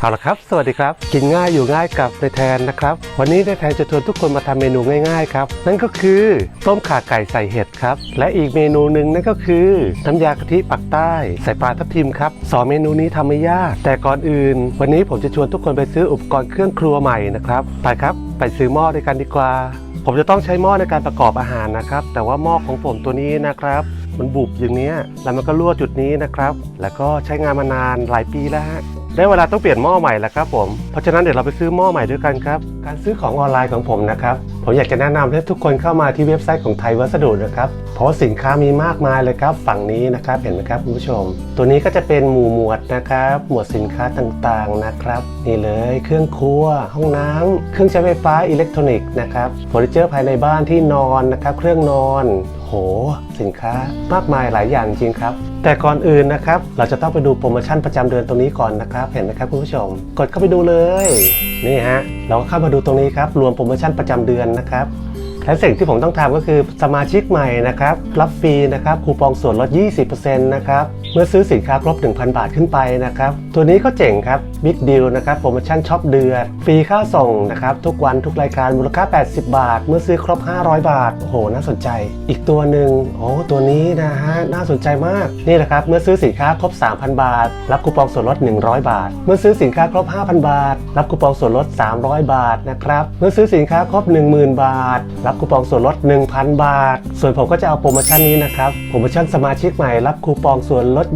เอาละครับ สวัสดีครับ กินง่ายอยู่ง่ายกับในแทนนะครับ วันนี้ในแทนจะชวนทุกคนมาทำเมนูง่ายๆครับ นั่นก็คือต้มข่าไก่ใส่เห็ดครับ และอีกเมนูหนึ่งนั่นก็คือน้ำยากะทิปักใต้ ใส่ปลาทับทิมครับสองเมนูนี้ทำไม่ยาก แต่ก่อนอื่น วันนี้ผมจะชวนทุกคนไปซื้ออุปกรณ์เครื่องครัวใหม่นะครับ ไปครับ ไปซื้อหม้อด้วยกันดีกว่า ผมจะต้องใช้หม้อในการประกอบอาหารนะครับ แต่ว่าหม้อของผมตัวนี้นะครับ มันบุบอย่างนี้แล้วมันก็รั่วจุดนี้นะครับ แล้วก็ใช้งานมานานหลายปีแล้วฮะได้เวลาต้องเปลี่ยนหม้อใหม่แล้วครับผมเพราะฉะนั้นเดี๋ยวเราไปซื้อหม้อใหม่ด้วยกันครับการซื้อของออนไลน์ของผมนะครับผมอยากจะแนะนำให้ทุกคนเข้ามาที่เว็บไซต์ของไทยวัสดุนะครับเพราะสินค้ามีมากมายเลยครับฝั่งนี้นะครับเห็นไหมครับคุณผู้ชม ตัวนี้ก็จะเป็นหมู่หมวดนะครับหมวดสินค้าต่างๆนะครับนี่เลยเครื่องครัว ห้องน้ำเครื่องใช้ไฟฟ้าอิเล็กทรอนิกส์นะครับเฟอร์นิเจอร์ภายในบ้านที่นอนนะครับเครื่องนอน โห สินค้ามากมายหลายอย่างจริงครับ แต่ก่อนอื่นนะครับ เราจะต้องไปดูโปรโมชั่นประจำเดือนตรงนี้ก่อนนะครับ เห็นไหมครับคุณผู้ชม กดเข้าไปดูเลย นี่ฮะ เราก็เข้ามาดูตรงนี้ครับ รวมโปรโมชั่นประจำเดือนนะครับ และสิ่งที่ผมต้องทำก็คือสมาชิกใหม่นะครับรับฟรีนะครับคูปองส่วนลด 20%นะครับเมื่อซื้อสินค้าครบ 1,000 บาทขึ้นไปนะครับตัวนี้ก็เจ๋งครับบิ๊กดีลนะครับโปรโมชั่นช็อปเดือนฟรีค่าส่งนะครับทุกวันทุกรายการมูลค่า 80 บาท เมื่อซื้อครบ 500 บาทโอ้โหน่าสนใจ อีกตัวหนึ่งโอ้ตัวนี้นะฮะน่าสนใจมากนี่นะครับเมื่อซื้อสินค้าครบ 3,000 บาท รับคูปองส่วนลด 100 บาท เมื่อซื้อสินค้าครบ 5,000 บาท รับคูปองส่วนลด 300 บาทนะครับเมื่อซื้อสินค้าครบ 10,000 บาท รับคูปองส่วนลด 1,000 บาท ส่วนผมก็จะเอาโปรโมชั่นนี้นะครับโปรโมชั่นสมาชิกใหม่รับคูปองส่วนลด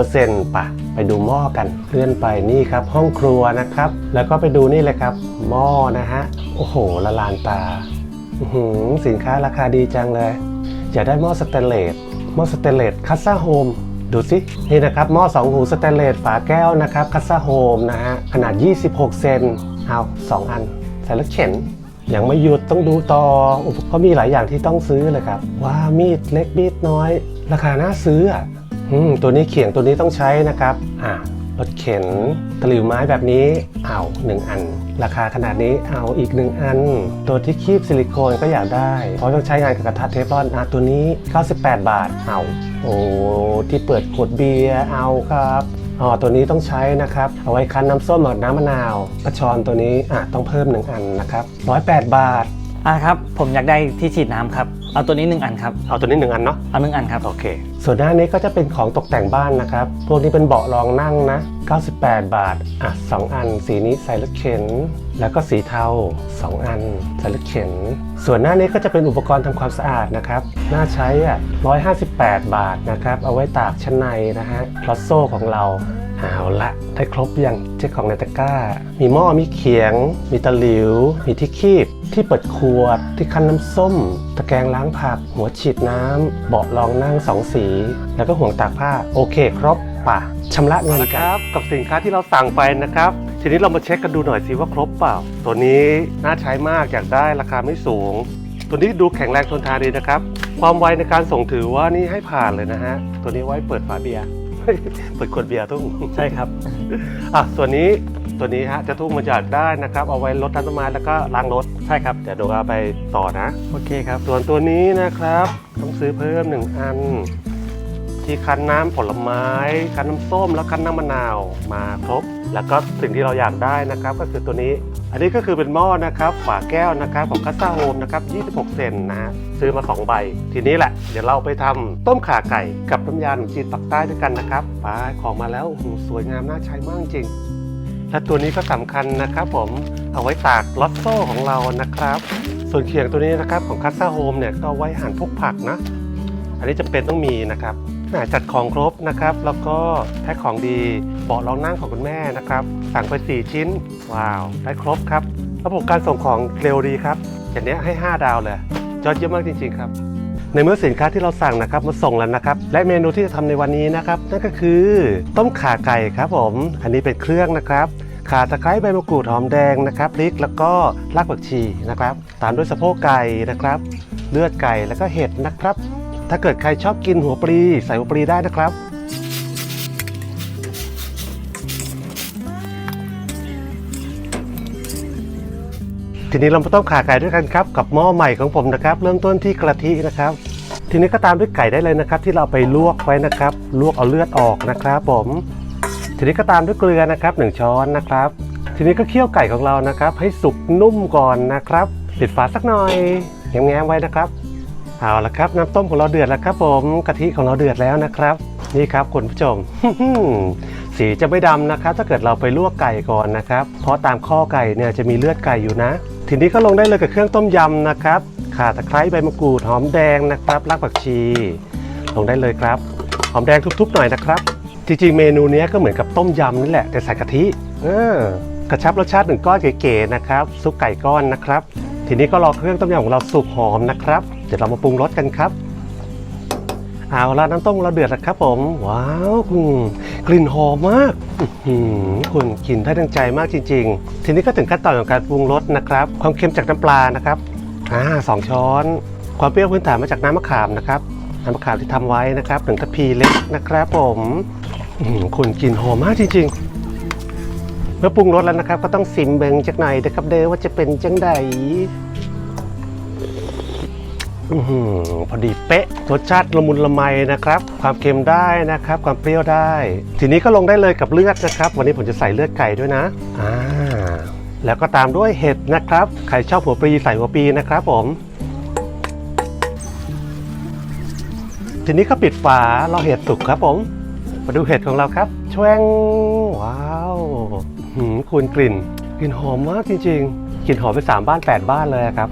20%ป่ะไปดูหม้อกันเลื่อนไปนี่ครับห้องครัวนะครับ แล้วก็ไปดูนี่เลยครับ หม้อนะฮะโอ้โหละลานตาหือสินค้าราคาดีจังเลย อยากได้หม้อสแตนเลสหม้อสแตนเลสคัสซ่าโฮมดูสิ นี่นะครับหม้อ2 หูสแตนเลสฝาแก้วนะครับคัสซ่าโฮมนะฮะ ขนาด 26 เซนเอา2อัน ใส่รถเข็น ยังไม่หยุดต้องดูต่อเพราะมีหลายอย่างที่ต้องซื้อเลยครับ ว่ามีดเล็กมีดน้อย ราคาน่าซื้ออะอืมตัวนี้เขียงตัวนี้ต้องใช้นะครับ อ่ารถเข็นตะหลิวไม้แบบนี้เอาหนึ่งอัน ราคาขนาดนี้เอาอีกหนึ่งอัน ตัวที่คีบซิลิโคนก็อยากได้ เพราะต้องใช้งานกับกระทะเทฟลอนอะตัวนี้ 98 บาทเอาโอ้ที่เปิดขวดเบียร์เอาครับ อ๋อตัวนี้ต้องใช้นะครับ เอาไว้คั้นน้ำส้มกับน้ำมะนาวกระชอนตัวนี้อะต้องเพิ่มหนึ่งอันนะครับ108บาท อ่าครับ ผมอยากได้ที่ฉีดน้ำครับ เอาตัวนี้หนึ่งอันครับ เอาตัวนี้หนึ่งอันเนาะ เอาหนึ่งอันครับ โอเค ส่วนหน้านี้ก็จะเป็นของตกแต่งบ้านนะครับ พวกนี้เป็นเบาะรองนั่งนะ 98 บาท อะ2อัน สีนี้ใส่รถเข็น แล้วก็สีเทา 2 อันส่รเข็น ส่วนหน้านี้ก็จะเป็นอุปกรณ์ทำความสะอาดนะครับ หน่าใช้อะ158 บาทนะครับ เอาไว้ตากชั้นในนะฮะลอสโซ่ของเราเอาละได้ครบอยังเช็คของในตะกร้า มีหม้อมีเขียง มีตะหลิว มีที่คีบ ที่เปิดขวด ที่คั้นน้ำส้ม ตะแกรงล้างผัก หัวฉีดน้ำเบาะรองนั่งสองสี แล้วก็ห่วงตากผ้า โอเคครบ ป่ะชำระเงินครับกับสินค้าที่เราสั่งไปนะครับ ทีนี้เรามาเช็คกันดูหน่อยสิว่าครบเปล่า ตัวนี้น่าใช้มากอยากได้ราคาไม่สูง ตัวนี้ดูแข็งแรงทนทานดีนะครับ ความไวในการส่งถือว่านี่ให้ผ่านเลยนะฮะตัวนี้ไว้เปิดฝาเบียร์เปิดขวดเบียร์ทุ่งใช่ครับอะส่วนนี้ตัวนี้ฮะจะทุ่งมาจากได้นะครับ เอาไว้ลดน้ำต้นไม้แล้วก็ล้างรถใช่ครับเดี๋ยวดูเอาไปต่อนะ โอเคครับ ส่วนตัวนี้นะครับ ต้องซื้อเพิ่มหนึ่งอัน ที่คั้นน้ำผลไม้ คั้นน้ำส้ม แล้วคั้นน้ำมะนาวมาครบ แล้วก็สิ่งที่เราอยากได้นะครับ ก็คือตัวนี้ อันนี้ก็คือเป็นหม้อนะครับฝาแก้วนะครับของคัสซ่าโฮมนะครับ26 เซนนะฮะซื้อมา 2 ใบ ทีนี้แหละ เดี๋ยวเราไปทำต้มข่าไก่กับน้ำยาขนมจีนปักใต้ด้วยกันนะครับไปของมาแล้วโอ้สวยงามน่าใช้มากจริงและตัวนี้ก็สำคัญนะครับผมเอาไว้ตากลอตโซ่ของเรานะครับ ส่วนเขียงตัวนี้นะครับของคัสซ่าโฮมเนี่ยก็ไว้หั่นพวกผักนะ อันนี้จำเป็นต้องมีนะครับ จัดของครบนะครับ แล้วก็แพ็คของดีเบาะรองนั่งของคุณแม่นะครับ สั่งไป 4 ชิ้น ว้าว ได้ครบครับ ระบบการส่งของเร็วดีครับอย่างนี้ให้ 5 ดาวเลยยอดเยี่ยมมากจริงๆครับ ในเมื่อสินค้าที่เราสั่งนะครับมาส่งแล้วนะครับ และเมนูที่จะทำในวันนี้นะครับ นั่นก็คือต้มข่าไก่ครับผม อันนี้เป็นเครื่องนะครับขาตะไคร้ใบมะกรูดหอมแดงนะครับพริกแล้วก็รากผักชีนะครับ ตามด้วยสะโพกไก่นะครับ เลือดไก่แล้วก็เห็ดนะครับ ถ้าเกิดใครชอบกินหัวปลีใส่หัวปลีได้นะครับ ทีนี้เรามาต้มข่าไก่ด้วยกันครับ กับหม้อใหม่ของผมนะครับ เริ่มต้นที่กะทินะครับ ทีนี้ก็ตามด้วยไก่ได้เลยนะครับ ที่เราไปลวกไว้นะครับ ลวกเอาเลือดออกนะครับผม ทีนี้ก็ตามด้วยเกลือนะครับหนึ่งช้อนนะครับ ทีนี้ก็เคี่ยวไก่ของเรานะครับ ให้สุกนุ่มก่อนนะครับ ปิดฝาสักหน่อยแง้มๆไว้นะครับ เอาละครับน้ำต้มของเราเดือดแล้วครับผมกะทิของเราเดือดแล้วนะครับ นี่ครับคุณผู้ชม สีจะไม่ดำนะครับ ถ้าเกิดเราไปลวกไก่ก่อนนะครับ เพราะตามข้อไก่เนี่ยจะมีเลือดไก่อยู่นะ ทีนี้ก็ลงได้เลยกับเครื่องต้มยำนะครับข่าตะไคร้ใบมะกรูดหอมแดงนะครับรากผักชี ลงได้เลยครับ หอมแดงทุบๆหน่อยนะครับ จริงๆเมนูนี้ก็เหมือนกับต้มยำนี่แหละแต่ใส่กะทิเออกระชับรสชาติหนึ่งก้อนเก๋ๆนะครับซุปไก่ก้อนนะครับ ทีนี้ก็รอเครื่องต้มยำของเราสุกหอมนะครับ เดี๋ยวเรามาปรุงรสกันครับ เอาละน้ำต้มเราเดือดแล้วครับผม ว้าวคุณกลิ่นหอมมากคุณกินได้ดังใจมากจริง ๆ ทีนี้ก็ถึงขั้นตอนของการปรุงรสนะครับ ความเค็มจากน้ำปลานะครับอ่าสองช้อน ความเปรี้ยวพื้นฐานมาจากน้ำมะขามนะครับน้ำมะขามที่ทำไว้นะครับหนึ่งทัพพีเล็กนะครับผมคุณกินหอมมากจริง ๆเมื่อปรุงรสแล้วนะครับ ก็ต้องซิมเบิงจักหน่อยนะครับ เด้อว่าจะเป็นจังใด อพอดีเป๊ะรสชาติละมุนละไมนะครับ ความเค็มได้นะครับ ความเปรี้ยวได้ ทีนี้ก็ลงได้เลยกับเลือดนะครับ วันนี้ผมจะใส่เลือดไก่ด้วยนะอ่าแล้วก็ตามด้วยเห็ดนะครับใครชอบหัวปลีใส่หัวปลีนะครับผมทีนี้ก็ปิดฝารอเห็ดสุกครับผม มาดูเห็ดของเราครับชวงว้าวหืมคุณกลิ่น กลิ่นหอมมากจริงๆ กลิ่นหอมไปสามบ้านแปดบ้านเลยครับ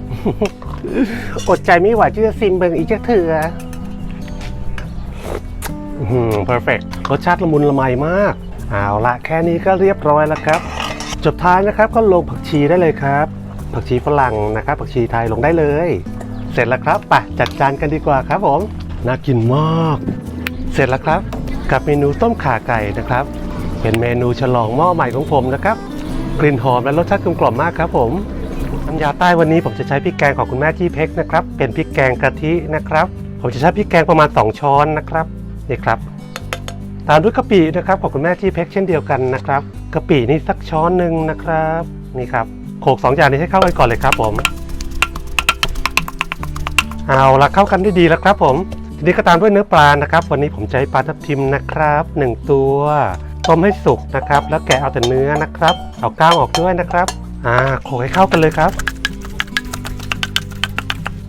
อดใจไม่ไหวที่จะซิมเบิงอีกจะเถื่ออืมเพอร์เฟกรสชาติละมุนละไมมาก เอาละแค่นี้ก็เรียบร้อยแล้วครับ จบท้ายนะครับก็ลงผักชีได้เลยครับ ผักชีฝรั่งนะครับ ผักชีไทยลงได้เลย เสร็จแล้วครับไปจัดจานกันดีกว่าครับผมน่ากินมาก เสร็จแล้วครับ กับเมนูต้มข่าไก่นะครับ เป็นเมนูฉลองหม้อใหม่ของผมนะครับ กลิ่นหอมและรสชาติกลมกล่อมมากครับผมน้ำยาใต้วันนี้ผมจะใช้พริกแกงของคุณแม่ที่เพกนะครับ เป็นพริกแกงกะทินะครับ ผมจะใช้พริกแกงประมาณ 2 ช้อนนะครับนี่ครับ ตามด้วยกะปินะครับของคุณแม่ที่เพกเช่นเดียวกันนะครับกะปินี่สักช้อนหนึ่งนะครับนี่ครับโขกสองอย่างนี้ให้เข้ากันก่อนเลยครับผมเอาละเข้ากันได้ดีแล้วครับผมทีนี้ก็ตามด้วยเนื้อปลานะครับ วันนี้ผมใช้ปลาทับทิมนะครับหนึ่งตัว ต้มให้สุกนะครับ แล้วแกะเอาแต่เนื้อนะครับ เอาก้างออกด้วยนะครับอ่าโขลกให้เข้ากันเลยครับ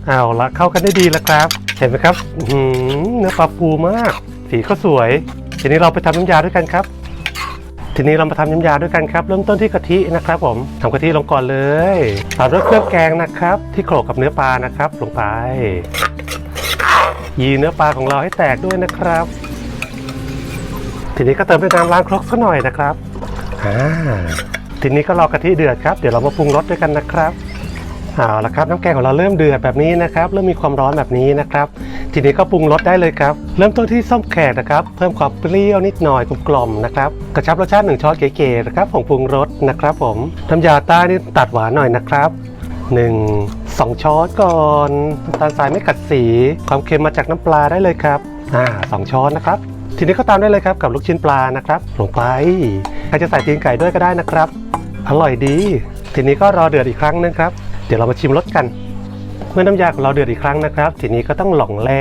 เอาละเข้ากันได้ดีแล้วครับ เห็นไหมครับหือเนื้อปลาปูมาก สีก็สวย ทีนี้เราไปทำน้ำยาด้วยกันครับ ทีนี้เรามาทำน้ำยาด้วยกันครับ เริ่มต้นที่กะทินะครับผมทำกะทิลงก่อนเลยตามด้วยเครื่องแกงนะครับ ที่โขลกกับเนื้อปลานะครับ ลงไปยีเนื้อปลาของเราให้แตกด้วยนะครับ ทีนี้ก็เติมด้วยน้ำล้างครกสักหน่อยนะครับอ่าทีนี้ก็รอกะทิเดือดครับ เดี๋ยวเรามาปรุงรสด้วยกันนะครับเอาละครับน้ำแกงของเราเริ่มเดือดแบบนี้นะครับเริ่มมีความร้อนแบบนี้นะครับ ทีนี้ก็ปรุงรสได้เลยครับ เริ่มต้นที่ส้มแขกนะครับ เพิ่มความเปรี้ยวนิดหน่อยกลมๆนะครับกระชับรสชาติหนึ่งช้อนเก๋ๆนะครับผงปรุงรสนะครับ ผมน้ำยาใต้นี่ตัดหวานหน่อยนะครับหนึ่งสองช้อนก่อนน้ำตาลทรายไม่กัดสี ความเค็มมาจากน้ำปลาได้เลยครับอ่าสองช้อนนะครับ ทีนี้ก็ตามได้เลยครับกับลูกชิ้นปลานะครับลงไปใครจะใส่ตีนไก่ด้วยก็ได้นะครับ อร่อยดี ทีนี้ก็รอเดือดอีกครั้งนึงครับ เดี๋ยวเรามาชิมรสกัน เมื่อน้ำยาของเราเดือดอีกครั้งนะครับ ทีนี้ก็ต้องหล่องแล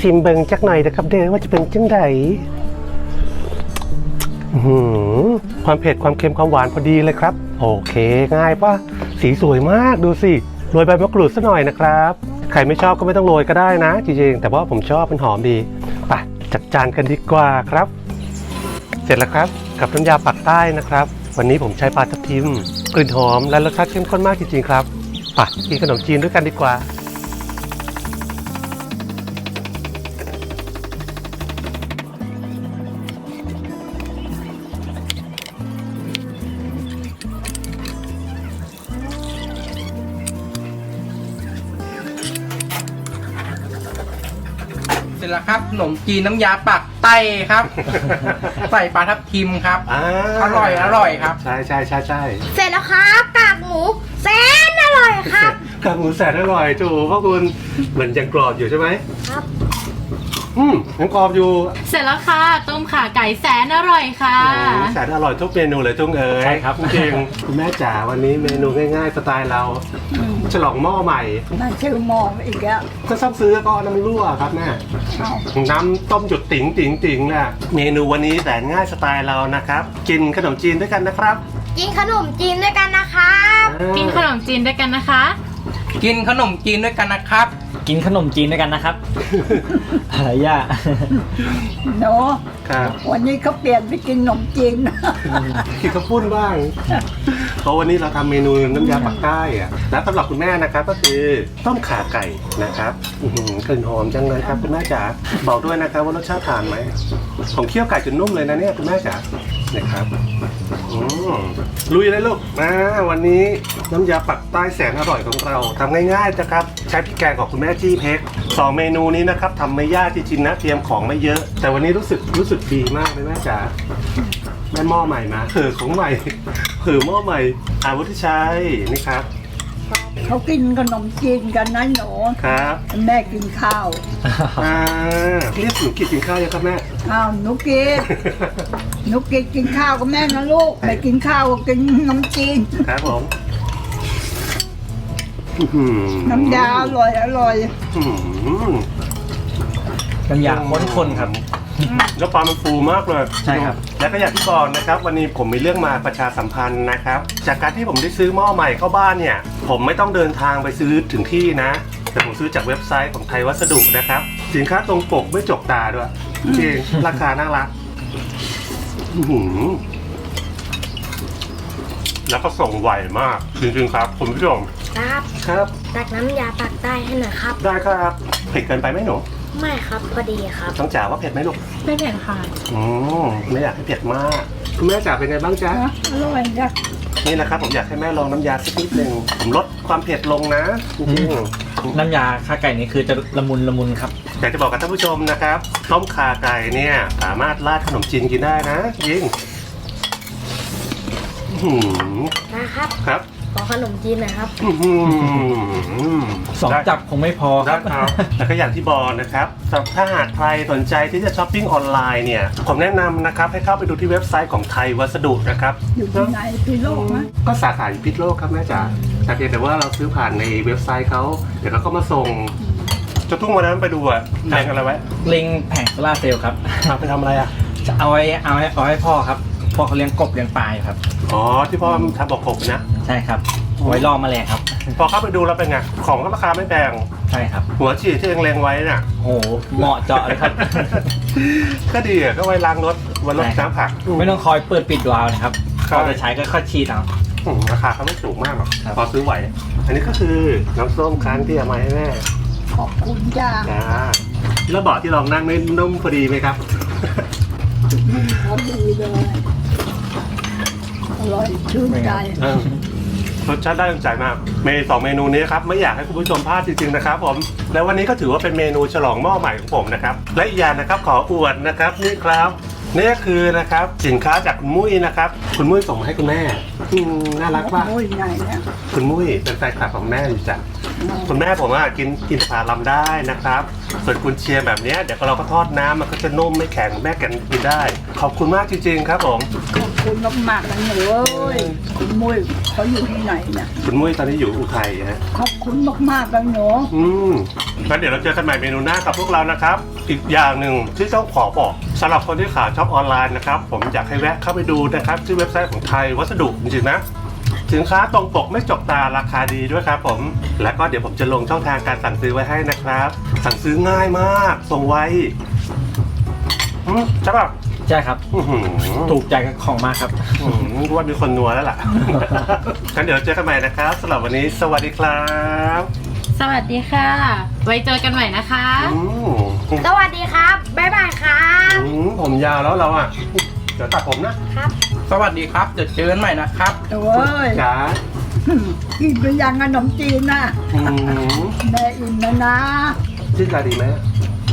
ซิมเบิงจักหน่อยนะครับ เด้อว่าจะเป็นจังใดอื้อหือความเผ็ดความเค็มความหวานพอดีเลยครับ โอเค ง่ายปะสีสวยมากดูสิโรยใบมะกรูดสักหน่อยนะครับ ใครไม่ชอบก็ไม่ต้องโรยก็ได้นะจริงๆแต่ว่าผมชอบมันหอมดี จัดจานกันดีกว่าครับ เสร็จแล้วครับกับน้ำยาปักใต้นะครับ วันนี้ผมใช้ปลาทับทิมกลิ่นหอมและรสชาติเข้มข้นมากจริงๆครับไปกินขนมจีนด้วยกันดีกว่า เสร็จแล้วครับขนมจีนน้ำยาปักใต้ครับ ใส่ปลาทับทิมครับอร่อยอร่อยครับ ใช่ใช่ใช่ใช่เสร็จแล้วครับกากหมูแสนอร่อยครับ กากหมูแสนอร่อยจูพ่อคุณเหมือนยังกรอบอยู่ใช่ไหมครับ อืมยังกรอบอยู่เสร็จแล้วค่ะ ต้มข่าไก่แสนอร่อยค่ะแสนอร่อยทุกเมนูเลยจุ้งเอ๋ยใช่ครับ จริงๆคุณแม่จ๋าวันนี้เมนูง่ายๆสไตล์เรา ฉลองหม้อใหม่ มันชื่อหมออีกแล้วก็ชอบซื้อก็น้ำรั่วครับแม่ เอาน้ำต้มจุดติ๋งติ๋งติ๋งน่ะเมนูวันนี้แสนง่ายสไตล์เรานะครับ กินขนมจีนด้วยกันนะครับกินขนมจีนด้วยกันนะครับ กินขนมจีนด้วยกันนะคะ กินขนมจีนด้วยกันนะครับ กินขนมจีนด้วยกันนะครับ อะไรย่าหนูครับวันนี้เขาเปลี่ยนไปกินขนมจีนกินข้าวปุ้นบ้างเพราะวันนี้เราทำเมนูน้ำยาปักใต้อะและสำหรับคุณแม่นะครับก็คือต้มข่าไก่นะครับอื้อหือกลิ่นหอมจังเลยครับคุณแม่จ๋าบอกด้วยนะครับว่ารสชาติทานไหมผมเคี่ยวไก่จนนุ่มเลยนะเนี่ยคุณแม่จ๋านะครับอืมลุยเลยลูกมาวันนี้น้ำยาปักใต้แสนอร่อยของเราทำง่ายๆนะครับ ใช้พริกแกงของคุณแม่จี้เพกสองเมนูนี้นะครับทำไม่ยากจริงๆนะเตรียมของไม่เยอะ แต่วันนี้รู้สึกรู้สึกดีมากเลยแม่จ๋าได้หม้อใหม่มาเออของใหม่เออหม้อใหม่อาวุธชัยนี่ครับ เขากินขนมจีนกันนะหนูครับแม่กินข้าวอ่าเรียกหนูกินกินข้าวยังครับแม่ อ้าวหนูกินหนูกินกินข้าวกับแม่นะลูกไม่กินข้าวก็กินขนมจีนครับผมอื้อหือ น้ำยาอร่อยอร่อยอื้อหือน้ำยาข้นๆครับ แล้วปลามันฟูมากเลยใช่ครับ แล้วก็อย่างที่บอกนะครับ วันนี้ผมมีเรื่องมาประชาสัมพันธ์นะครับ จากการที่ผมได้ซื้อหม้อใหม่เข้าบ้านเนี่ย ผมไม่ต้องเดินทางไปซื้อถึงที่นะ แต่ผมซื้อจากเว็บไซต์ของไทยวัสดุนะครับ สินค้าตรงปกไม่จกตาด้วยจริงราคาน่ารักอื้อหือ แล้วก็ส่งไวมาก จริงๆครับ คุณผู้ชมครับครับ ตักน้ำยาปักใต้ให้หน่อยครับ ได้ครับเผ็ดเกินไปไหมหนูไม่ครับพอดีครับต้องจ๋าว่าเผ็ดไหมลูกไม่เผ็ดค่ะอืมไม่อยากให้เผ็ดมากคุณแม่จ๋าเป็นไงบ้างจ๊ะนะอร่อยจ้ะนี่นะครับผมอยากให้แม่ลองน้ำยาสักนิดหนึ่งผมลดความเผ็ดลงนะจริงน้ำยาข้าไก่นี่คือจะละมุนละมุนครับๆอยากจะบอกกับท่านผู้ชมนะครับต้มข่าไก่เนี่ยสามารถราดขนมจีนกินได้นะจริงอื้อ หือนะครับ ครับขอขนมจีนหน่อยครับ อื้อหือสองได้ จับคงไม่พอคได้รับ ครับ แล้วก็อย่างที่บอกนะครับสำหรับถ้าหากใครสนใจที่จะช้อปปิ้งออนไลน์เนี่ย ผมแนะนำนะครับให้เข้าไปดูที่เว็บไซต์ของไทยวัสดุนะครับ อยู่ที่ไหนที่โลกนะก็สาขาอยู่พิษโลกครับแม่จ๋าแต่เพียงแต่ว่าเราซื้อผ่านในเว็บไซต์เขาเดี๋ยวเขาก็มาส่งจะทุ่งวันนั้นไปดูอะแรงอะไรไว้เล็งแผงโซล่าร์เซลล์ครับ เอาไปทำอะไรอะจะเอาไว้เอาไว้เอาไว้พ่อครับ พ่อเขาเลี้ยงกบเลี้ยงปลาอยู่ครับ อ๋อที่พ่อทำบอกผมนะ ใช่ครับเอาไว้ล่อแมลงครับ พอเข้าไปดูแล้วเป็นไงของก็ราคาไม่แพงใช่ครับ หัวฉีดที่เองเลงไว้น่ะ โอ้โหเหมาะเจาะเลยครับ ก็ดีอะก็ไว้ล้างรถวันรถใช่ครับน้ำผักไม่ต้องคอยเปิดปิดวาล์วนะครับครับพอจะใช้ก็ค่อยฉีดเอา อืมราคาเขาไม่สูงมากหรอกครับ พอซื้อไหว อันนี้ก็คือน้ำส้มคั้นที่เอามาให้แม่ขอบคุณจ้าจ้าแล้วเบาะที่ลองนั่งนี่นุ่มพอดีไหมครับ พอดีเลย อร่อยชื่นใจเออรสชาติได้ใจมาก เมนูสองเมนูนี้ครับไม่อยากให้คุณผู้ชมพลาดจริงๆนะครับผมแล้ววันนี้ก็ถือว่าเป็นเมนูฉลองหม้อใหม่ของผมนะครับ และอีกอย่างนะครับขออวดนะครับนี่ครับนี่ก็คือนะครับสินค้าจากคุณมุ้ยนะครับ คุณมุ้ยส่งมาให้คุณแม่อืมน่ารักมากโอ้ยไหนเนี่ยคุณมุ้ยเป็นแฟนคลับของแม่อยู่จ้ะคุณแม่ผมว่ากินกินปลาลำได้นะครับส่วนคุณเชียร์แบบเนี้ยเดี๋ยวเราก็ทอดน้ำมันก็จะนุ่มไม่แข็งแม่แกันกินได้ ขอบคุณมากจริงๆครับผม ขอบ คุณมากๆนะหนูเอ้ยคุณมุ้ยเขาอยู่ที่ไหนเนี่ยคุณมุ้ยตอนนี้อยู่อุทัยฮะขอบคุณมากๆนะหนูอืมงั้นเดี๋ยวเราเจอกันใหม่เมนูหน้ากับพวกเรานะครับ อีกอย่างหนึ่งที่ต้องขอบอกสำหรับคนที่ขาช็อปออนไลน์นะครับ ผมอยากให้แวะเข้าไปดูนะครับที่เว็บไซต์ของไทยวัสดุจริงๆนะสินค้าตรงปกไม่จกตาราคาดีด้วยครับผม แล้วก็เดี๋ยวผมจะลงช่องทางการสั่งซื้อไว้ให้นะครับ สั่งซื้อง่ายมาก ส่งไวอืมใช่ป่ะ ใช่ครับ อื้อหือถูกใจกับของมากครับ อื้อหือว่ามีคนนัวแล้วล่ะ งั้นเดี๋ยวเจอกันใหม่นะครับสำหรับวันนี้สวัสดีครับสวัสดีค่ะ ไว้เจอกันใหม่นะคะ อืมสวัสดีครับ บ๊ายบายครับ อืมผมยาวแล้วเราอะ เดี๋ยวตัดผมนะครับ สวัสดีครับ เดี๋ยวเจอกันใหม่นะครับหนูเอ้ยจ๋ากินไปยังขนมจีนน่ะอืมแม่อิ่มแล้วนะชื่อจาดีไหม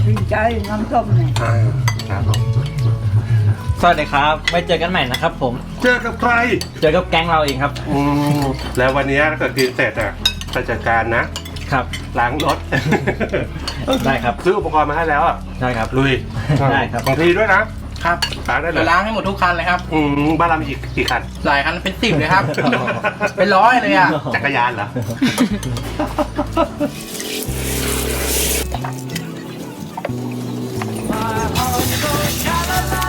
ดีใจน้ำส้มเนี่ย อ่าครับผมส วัสดีครับไว้เจอกันใหม่นะครับผม เจอกับใคร เจอกับแก๊งเราเองครับ อืมแล้ววันนี้ถ้าเกิดกินเสร็จอะจะจัดการนะ ครับ ล้างรถ ได้ครับ ซื้ออุปกรณ์มาให้แล้วอะ ได้ครับ ลุยได้ครับ ของพี่ด้วยนะ ครับล้างได้เลเดี๋ยยวล้างให้หมดทุกคันเลยครับ อืมบ้านเรามีกี่กี่คัน หลายคันเป็นสิบเลยครับ เป็นร้อยเลยอะ จักรยานเหรอ My heart goes